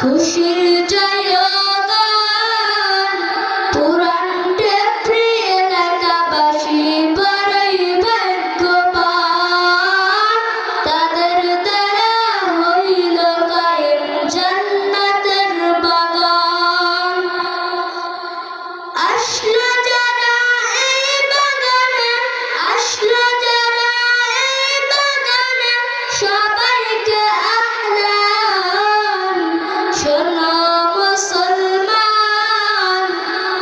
খুশির জয়গান পুরাণ টেপরি এলাকাবাসী বড়ই ভাগ্যবান। তাদের দ্বারা হইল কায়েম জান্নাতের বাগান। আসলো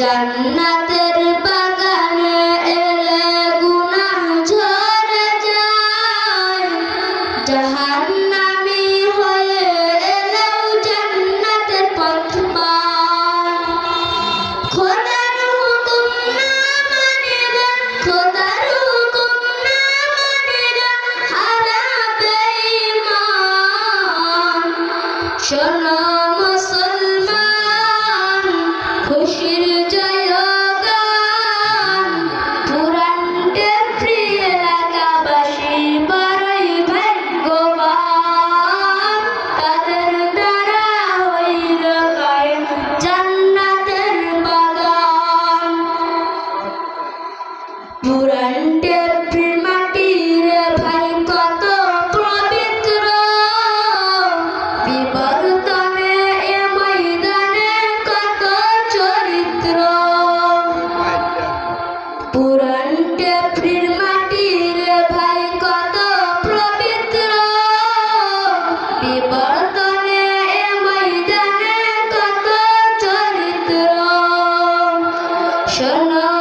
জান্নাতের বাগানে এলে গুনাহ ঝরে যায়। জাহান্নামি হয়ে এলেও জান্নাতের পথ পায়। খোদার হুকুম না মানিলে, খোদার হুকুম না মানিলে হারাবে ঈমান। শোনো প্রান্তের মাটির ভাই, কত পবিত্র। বিবর্তনে এ ময়দানে কত চরিত্র। পুরাণ টেপড়ির মাটির ভাই, কত পবিত্র। বিবর্তনে এ ময়দানে কত চরিত্র। শোনো